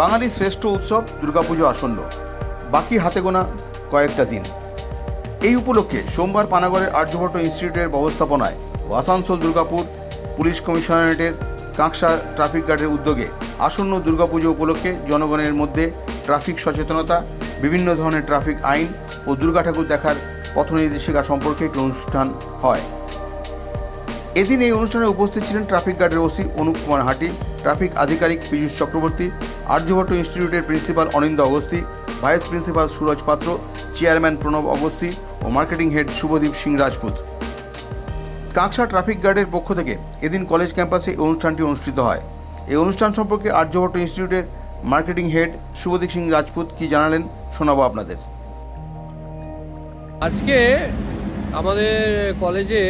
বাঙালির শ্রেষ্ঠ উৎসব দুর্গাপুজো আসন্ন। বাকি হাতে গোনা কয়েকটা দিন। এই উপলক্ষে সোমবার পানাগড়ের আর্যভট্ট ইনস্টিটিউটের ব্যবস্থাপনায় ও আসানসোল দুর্গাপুর পুলিশ কমিশনারেটের কাঁকসা ট্রাফিক গার্ডের উদ্যোগে আসন্ন দুর্গাপুজো উপলক্ষে জনগণের মধ্যে ট্রাফিক সচেতনতা, বিভিন্ন ধরনের ট্রাফিক আইন ও দুর্গা ঠাকুর দেখার পথনির্দেশিকা সম্পর্কে একটি অনুষ্ঠান হয়। এদিন এই অনুষ্ঠানে উপস্থিত ছিলেন ট্রাফিক গার্ডের ওসি অনুপ কুমার হাটি, ট্রাফিক আধিকারিক পীযূষ চক্রবর্তী, আর্যভট্ট ইনস্টিটিউটের principal Anindya Agasti, vice principal Suraj Patra, chairman Pranab Agasti ও marketing head Shubhadeep Singh Rajput. Kanksa traffic গার্ডের পক্ষ থেকে এদিন কলেজ ক্যাম্পাসে এই অনুষ্ঠানটি অনুষ্ঠিত হয়। এই অনুষ্ঠান সম্পর্কে আর্যভট্ট ইনস্টিটিউটের মার্কেটিং হেড শুভদীপ সিং রাজপুত কি জানালেন শোনাবো আপনাদের। আজকে আমাদের কলেজে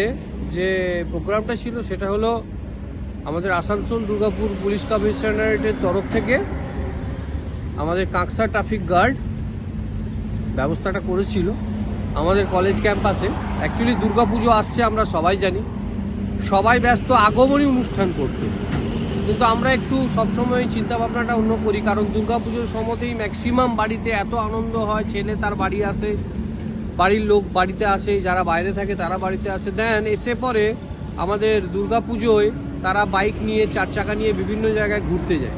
যে প্রোগ্রামটা ছিল সেটা হলো আমাদের আসানসোল দুর্গাপুর পুলিশ কমিশনারেটের তরফ থেকে আমাদের কাঁকসা ট্রাফিক গার্ড ব্যবস্থাটা করেছিল আমাদের কলেজ ক্যাম্পাসে। অ্যাকচুয়ালি দুর্গাপুজো আসছে, আমরা সবাই জানি। সবাই ব্যস্ত, আগমনী অনুষ্ঠান করতে। কিন্তু আমরা একটু সবসময় চিন্তা ভাবনাটা অন্য করি, কারণ দুর্গাপুজোর সময়তেই ম্যাক্সিমাম বাড়িতে এত আনন্দ হয়, ছেলে তার বাড়ি আসে বাড়ির লোক বাড়িতে আসে, যারা বাইরে থাকে তারা বাড়িতে আসে। দেন এসে পরে আমাদের দুর্গাপুজোয় তারা বাইক নিয়ে, চার চাকা নিয়ে বিভিন্ন জায়গায় ঘুরতে যায়।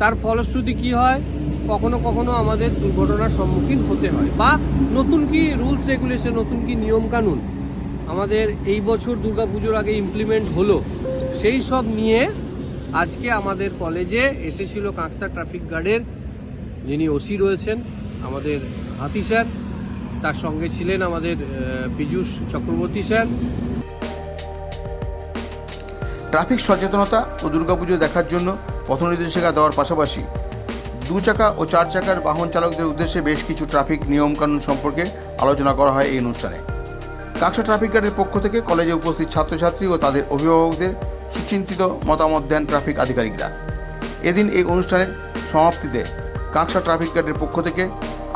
তার ফলশ্রুতি কি হয়? কখনো কখনো আমাদের দুর্ঘটনার সম্মুখীন হতে হয়। বা নতুন কি রুলস রেগুলেশন নতুন কি নিয়ম কানুন আমাদের এই বছর দুর্গাপুজোর আগে ইমপ্লিমেন্ট হলো, সেই সব নিয়ে আজকে আমাদের কলেজে এসেছিল কাঁকসা ট্রাফিক গার্ডের যিনি ওসি রয়েছেন, আমাদের হাতি স্যার তার সঙ্গে ছিলেন আমাদের পীযূষ চক্রবর্তী স্যার। ট্রাফিক সচেতনতা ও দুর্গাপুজো দেখার জন্য পথনির্দেশিকা দেওয়ার পাশাপাশি দু চাকা ও চার চাকার বাহন চালকদের উদ্দেশ্যে বেশ কিছু ট্রাফিক নিয়মকানুন সম্পর্কে আলোচনা করা হয় এই অনুষ্ঠানে। কাঁকসা ট্রাফিক গার্ডের পক্ষ থেকে কলেজে উপস্থিত ছাত্রছাত্রী ও তাদের অভিভাবকদের সুচিন্তিত মতামত দেন ট্রাফিক আধিকারিকরা। এদিন এই অনুষ্ঠানের সমাপ্তিতে কাঁকসা ট্রাফিক গার্ডের পক্ষ থেকে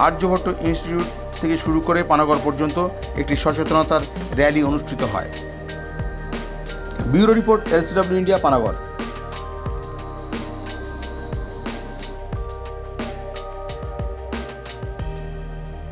আর্যভট্ট ইনস্টিটিউট থেকে শুরু করে পানাগড় পর্যন্ত একটি সচেতনতার র্যালি অনুষ্ঠিত হয়। Bureau report, LCW India, Panagarh.